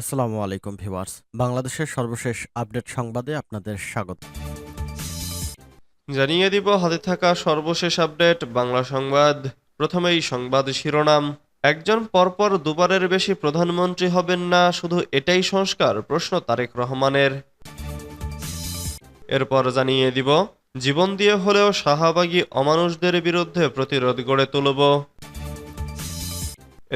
আসসালামু আলাইকুম ভিউয়ার্স। বাংলাদেশের সর্বশেষ আপডেট সংবাদে আপনাদের স্বাগত। জানিয়ে দিব, হাতে থাকা সর্বশেষ আপডেট, বাংলা সংবাদ। প্রথমেই সংবাদ শিরোনাম। একজন পরপর দুবারের বেশি প্রধানমন্ত্রী হবেন না, শুধু এটাই সংস্কার, প্রশ্ন তারেক রহমানের। এরপর জানিয়ে দিব, জীবন দিয়ে হলেও শাহবাগী অমানুষদের বিরুদ্ধে প্রতিরোধ গড়ে তুলব।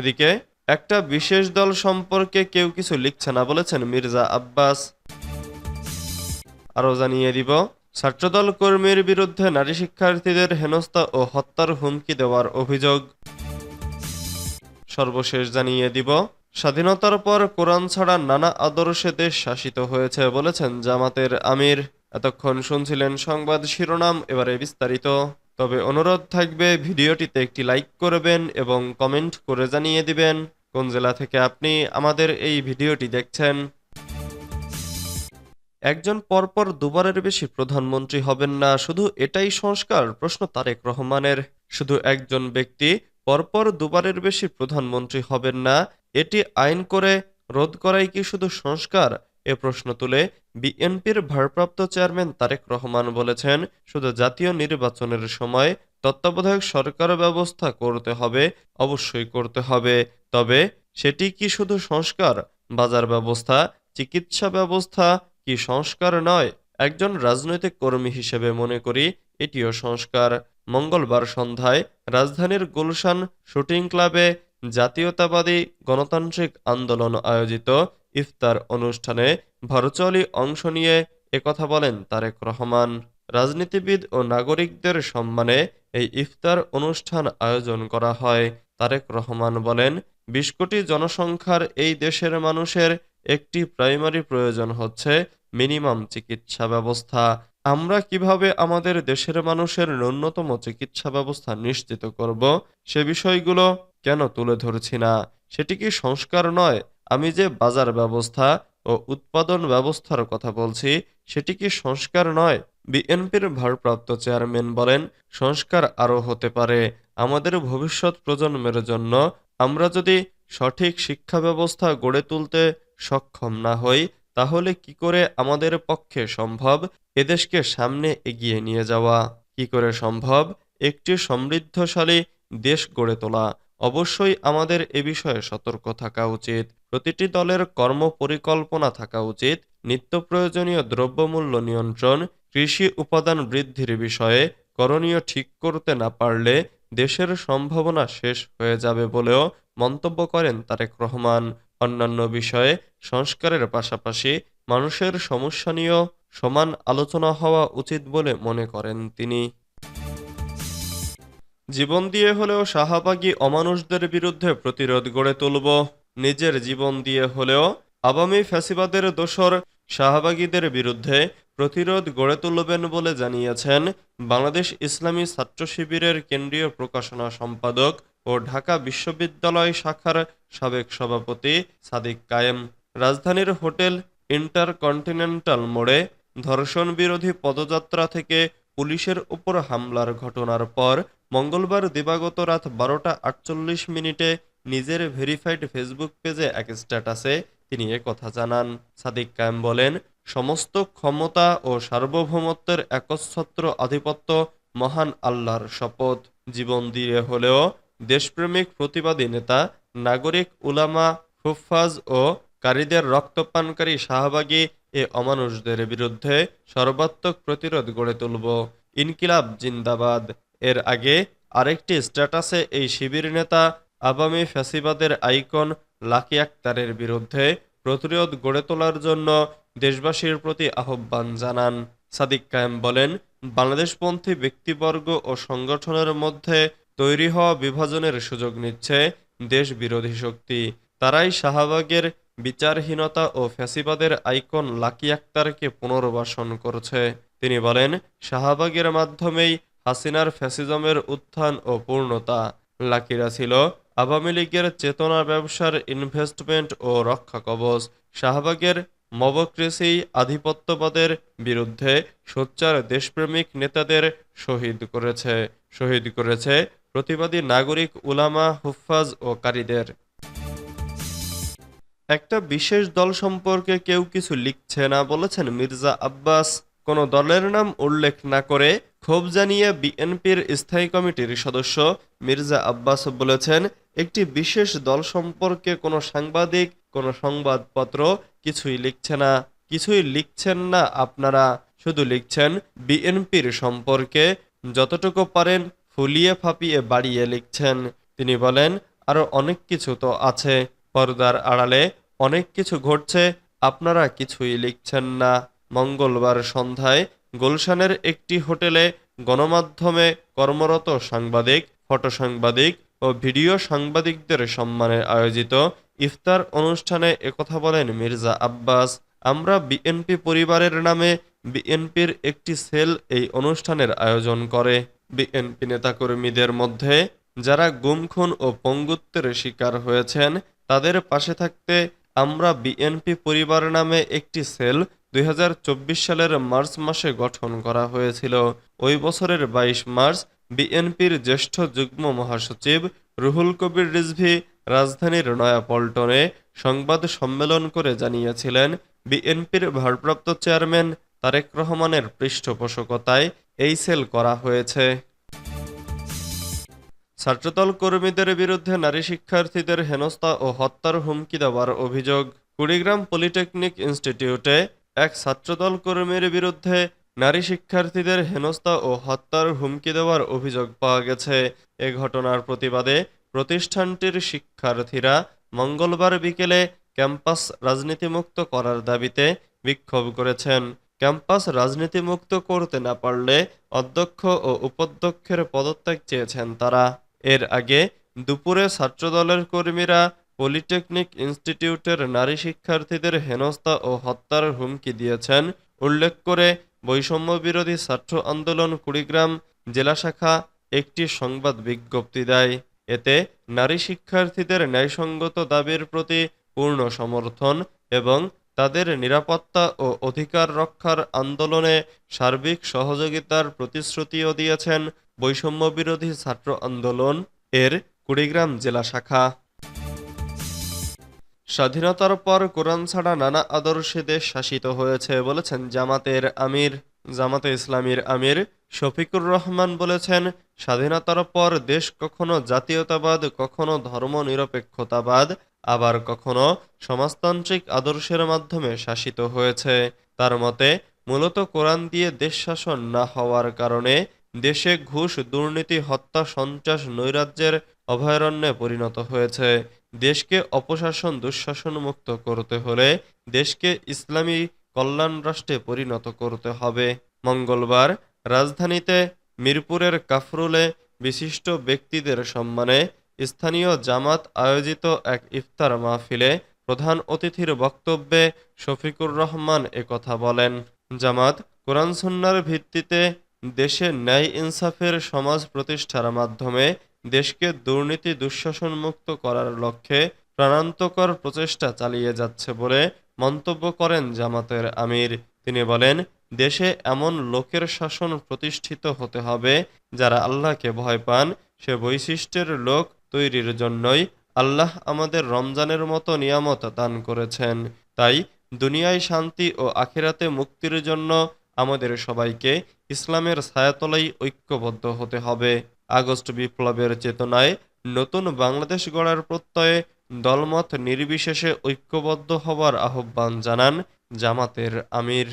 এদিকে একটা বিশেষ দল সম্পর্কে কেউ কিছু লিখছে না, বলেছেন মির্জা আব্বাস। আরও জানিয়ে দিব, ছাত্রদল কর্মীর বিরুদ্ধে নারী শিক্ষার্থীদের হেনস্থা ও হত্যার হুমকি দেওয়ার অভিযোগ। সর্বশেষ জানিয়ে দিব, স্বাধীনতার পর কোরআন ছাড়া নানা আদর্শে দেশ শাসিত হয়েছে, বলেছেন জামাতের আমির। এতক্ষণ শুনছিলেন সংবাদ শিরোনাম, এবারে বিস্তারিত। তবে অনুরোধ থাকবে, ভিডিওটিতে একটি লাইক করবেন এবং কমেন্ট করে জানিয়ে দিবেন। কোন জেলা থেকে আপনি আমাদের এই ভিডিওটি দেখছেন? একজন পরপর দুবারের বেশি প্রধানমন্ত্রী হবেন না, শুধু এটাই সংস্কার, প্রশ্ন তারেক রহমানের। শুধু একজন ব্যক্তি পরপর দুবারের বেশি প্রধানমন্ত্রী হবেন না, এটি আইন করে, রোধ করাই কি শুধু সংস্কার? এ প্রশ্ন তুলে বিএনপির ভারপ্রাপ্ত চেয়ারম্যান তারেক রহমান বলেছেন, শুধু জাতীয় নির্বাচনের সময় তত্ত্বাবধায়ক সরকার ব্যবস্থা করতে হবে, অবশ্যই করতে হবে। তবে সেটি কি শুধু সংস্কার, বাজার ব্যবস্থা, চিকিৎসা ব্যবস্থা কি সংস্কার নয়? একজন রাজনৈতিক কর্মী হিসেবে মনে করি এটিও সংস্কার। মঙ্গলবার সন্ধ্যায় রাজধানীর গুলশান শুটিং ক্লাবে জাতীয়তাবাদী গণতান্ত্রিক আন্দোলন আয়োজিত ইফতার অনুষ্ঠানে ভার্চুয়ালি অংশ নিয়ে একথা বলেন তারেক রহমান। রাজনীতিবিদ ও নাগরিকদের সম্মানে এই ইফতার অনুষ্ঠান আয়োজন করা হয়, তারেক রহমান বলেন। বিশ কোটি জনসংখ্যার এই দেশের মানুষের একটি প্রাইমারি প্রয়োজন হচ্ছে মিনিমাম চিকিৎসা ব্যবস্থা। আমরা কীভাবে আমাদের দেশের মানুষের ন্যূনতম চিকিৎসা ব্যবস্থা নিশ্চিত করব, সে বিষয়গুলো কেন তুলে ধরছি না? সেটি কি সংস্কার নয়? আমি যে বাজার ব্যবস্থা ও উৎপাদন ব্যবস্থার কথা বলছি, সেটি কি সংস্কার নয়? বিএনপির ভারপ্রাপ্ত চেয়ারম্যান বলেন, সংস্কার আরও হতে পারে। আমাদের ভবিষ্যৎ প্রজন্মের জন্য আমরা যদি সঠিক শিক্ষা ব্যবস্থা গড়ে তুলতে সক্ষম না হই, তাহলে কি করে আমাদের পক্ষে সম্ভব এদেশকে সামনে এগিয়ে নিয়ে যাওয়া? কি করে সম্ভব? একটি সমৃদ্ধশালী দেশ গড়ে তোলা। অবশ্যই আমাদের এ বিষয়ে সতর্ক থাকা উচিত। প্রতিটি দলের কর্ম পরিকল্পনা থাকা উচিত। নিত্য প্রয়োজনীয় দ্রব্যমূল্য নিয়ন্ত্রণ কৃষি উপাদান বৃদ্ধির বিষয়ে করণীয় ঠিক করতে না পারলে দেশের সম্ভাবনা শেষ হয়ে যাবে বলেও মন্তব্য করেন তারেক রহমান। অন্যান্য বিষয়ে সংস্কারের পাশাপাশি মানুষের সমস্যা নিয়েও সমান আলোচনা হওয়া উচিত বলে মনে করেন তিনি। জীবন দিয়ে হলেও শাহবাগী অমানুষদের বিরুদ্ধে প্রতিরোধ গড়ে তুলব। নিজের জীবন দিয়ে হলেও আওয়ামী ফ্যাসিবাদের দোসর শাহবাগীদের বিরুদ্ধে প্রতিরোধ গড়ে তুলবেন বলে জানিয়েছেন বাংলাদেশ ইসলামী ছাত্র শিবিরের কেন্দ্রীয় প্রকাশনা সম্পাদক ও ঢাকা বিশ্ববিদ্যালয় শাখার সাবেক সভাপতি সাদিক কায়েম। রাজধানীর হোটেল ইন্টারকন্টিনেন্টাল মোড়ে ধর্ষণ বিরোধী পদযাত্রা থেকে পুলিশের উপর হামলার ঘটনার পর মঙ্গলবার দিবাগত রাত বারোটা আটচল্লিশ মিনিটে নিজের ভেরিফাইড ফেসবুক পেজে এক স্ট্যাটাসে তিনি কথা জানান। সাদিক কায়েম বলেন, সমস্ত ক্ষমতা ও সার্বভৌমত্বের একচ্ছত্র আধিপত্য মহান আল্লাহর শপথ। জীবন দিয়ে হলেও দেশপ্রেমিক প্রতিবাদী নেতা, নাগরিক উলামা হুফাজ ও কারীদের রক্তপানকারী শাহবাগী এ অমানুষদের বিরুদ্ধে সর্বাত্মক প্রতিরোধ গড়ে তুলব। ইনকিলাব জিন্দাবাদ। এর আগে আরেকটি স্ট্যাটাসে এই শিবির নেতা আবামী ফ্যাসিবাদের আইকন লাকি আক্তারের বিরুদ্ধে প্রতিরোধ গড়ে তোলার জন্য দেশবাসীর প্রতি আহ্বান জানান। সাদিক কায়েম বলেন, বাংলাদেশপন্থী ব্যক্তিবর্গ ও সংগঠনের মধ্যে তৈরি হওয়া বিভাজনের সুযোগ নিচ্ছে দেশ বিরোধী শক্তি। তারাই শাহবাগের বিচারহীনতা ও ফ্যাসিবাদের আইকন লাকি আক্তারকে পুনর্বাসন করছে। তিনি বলেন, শাহবাগের মাধ্যমেই হাসিনার ফ্যাসিজমের উত্থান ও পূর্ণতা। লাকিরা ছিল আওয়ামী লীগের চেতনা ব্যবসার ইনভেস্টমেন্ট ও রক্ষা কবচ, শাহবাগের মবক্রেসি আধিপত্যবাদের বিরুদ্ধে সোচ্চার দেশপ্রেমিক নেতাদের শহীদ করেছে। শহীদ করেছে প্রতিবাদী নাগরিক উলামা হুফাজ ও কারীদের। একটা বিশেষ দল সম্পর্কে কেউ কিছু লিখছে না বলেছেন মির্জা আব্বাস। কোনো দলের নাম উল্লেখ না করে ক্ষোভ জানিয়ে বিএনপির স্থায়ী কমিটির সদস্য মির্জা আব্বাস বলেছেন একটি বিশেষ দল সম্পর্কে কোনো সাংবাদিক, কোনো সংবাদপত্র কিছুই লিখছে না। কিছুই লিখছেন না আপনারা। শুধু লিখছেন, বিএনপির সম্পর্কে যতটুকু পারেন ফুলিয়ে ফাঁপিয়ে বাড়িয়ে লিখছেন। তিনি বলেন আরও অনেক কিছু তো আছে। পর্দার আড়ালে অনেক কিছু ঘটছে, আপনারা কিছুই লিখছেন না। মঙ্গলবার সন্ধ্যায় গুলশানের একটি হোটেলে গণমাধ্যমে কর্মরত সাংবাদিক, ফটো সাংবাদিক ও ভিডিও সাংবাদিকদের সম্মানে আয়োজিত ইফতার অনুষ্ঠানে একথা বলেন মির্জা আব্বাস। আমরা বিএনপি পরিবারের নামে বিএনপির একটি সেল এই অনুষ্ঠানের আয়োজন করে। বিএনপি নেতাকর্মীদের মধ্যে যারা গুম খুন ও পঙ্গুত্বের শিকার হয়েছেন, তাদের পাশে থাকতে আমরা বিএনপি পরিবার নামে একটি সেল দুই হাজার চব্বিশ সালের মার্চ মাসে গঠন করা হয়েছিল। ওই বছরের বাইশ মার্চ বিএনপির জ্যেষ্ঠ যুগ্ম মহাসচিব রুহুল কবির রিজভী রাজধানীর নয়াপল্টনে সংবাদ সম্মেলন করে জানিয়েছিলেন, বিএনপির ভারপ্রাপ্ত চেয়ারম্যান তারেক রহমানের পৃষ্ঠপোষকতায় এই সেল করা হয়েছে। ছাত্রদল কর্মীদের বিরুদ্ধে নারী শিক্ষার্থীদের হেনস্থা ও হত্যার হুমকি দেওয়ার অভিযোগ। কুড়িগ্রাম পলিটেকনিক ইনস্টিটিউটে এক ছাত্রদল কর্মীর বিরুদ্ধে নারী শিক্ষার্থীদের হেনস্থা ও হত্যার হুমকি দেওয়ার অভিযোগ পাওয়া গেছে। এ ঘটনার প্রতিবাদে প্রতিষ্ঠানটির শিক্ষার্থীরা মঙ্গলবার বিকেলে ক্যাম্পাস রাজনীতিমুক্ত করার দাবিতে বিক্ষোভ করেছেন। ক্যাম্পাস রাজনীতিমুক্ত করতে না পারলে অধ্যক্ষ ও উপাধ্যক্ষের পদত্যাগ চেয়েছেন তারা। এর আগে দুপুরে ছাত্রদলের কর্মীরা পলিটেকনিক ইনস্টিটিউটের নারী শিক্ষার্থীদের হেনস্থা ও হত্যার হুমকি দিয়েছেন। উল্লেখ করে বৈষম্য বিরোধী ছাত্র আন্দোলন কুড়িগ্রাম জেলা শাখা একটি সংবাদ বিজ্ঞপ্তি দেয়। এতে নারী শিক্ষার্থীদের ন্যায়সঙ্গত দাবির প্রতি পূর্ণ সমর্থন এবং তাদের নিরাপত্তা ও অধিকার রক্ষার আন্দোলনে সার্বিক সহযোগিতার প্রতিশ্রুতিও দিয়েছেন বৈষম্য বিরোধী ছাত্র আন্দোলন এর কুড়িগ্রাম জেলা শাখা। স্বাধীনতার পর কোরআন ছাড়া নানা আদর্শে দেশ শাসিত হয়েছে বলেছেন জামাতের আমির। জামাতে ইসলামীর আমির শফিকুর রহমান বলেছেন, স্বাধীনতার পর দেশ কখনো জাতীয়তাবাদ, কখনো ধর্মনিরপেক্ষতাবাদ, আবার কখনো সমাজতান্ত্রিক আদর্শের মাধ্যমে শাসিত হয়েছে। তার মতে, মূলত কোরআন দিয়ে দেশ শাসন না হওয়ার কারণে দেশে ঘুষ, দুর্নীতি, হত্যা, সন্ত্রাস, নৈরাজ্যের অভয়ারণ্যে পরিণত হয়েছে। দেশকে অপশাসন দুঃশাসন মুক্ত করতে হলে দেশকে ইসলামী কল্যাণ রাষ্ট্রে পরিণত করতে হবে। মঙ্গলবার রাজধানীতে মিরপুরের কাফরুলে বিশিষ্ট ব্যক্তিদের সম্মানে স্থানীয় জামাত আয়োজিত এক ইফতার মাহফিলে প্রধান অতিথির বক্তব্যে শফিকুর রহমান একথা বলেন। জামাত কোরআন সুন্নার ভিত্তিতে দেশে ন্যায় ইনসাফের সমাজ প্রতিষ্ঠার মাধ্যমে দেশকে দুর্নীতি দুঃশাসন মুক্ত করার লক্ষ্যে প্রাণান্তকর প্রচেষ্টা চালিয়ে যাচ্ছে বলে মন্তব্য করেন জামাতের আমির। তিনি বলেন, দেশে এমন লোকের শাসন প্রতিষ্ঠিত হতে হবে যারা আল্লাহকে ভয় পান। সে বৈশিষ্ট্যের লোক তৈরির জন্যই আল্লাহ আমাদের রমজানের মতো নিয়ামত দান করেছেন। তাই দুনিয়ায় শান্তি ও আখিরাতে মুক্তির জন্য আমাদের সবাইকে ইসলামের ছায়াতলাই ঐক্যবদ্ধ হতে হবে। আগস্ট বিপ্লবের চেতনায় নতুন বাংলাদেশ গড়ার প্রত্যয়ে দলমত নির্বিশেষে ঐক্যবদ্ধ হওয়ার আহ্বান জানান জামাতের আমির।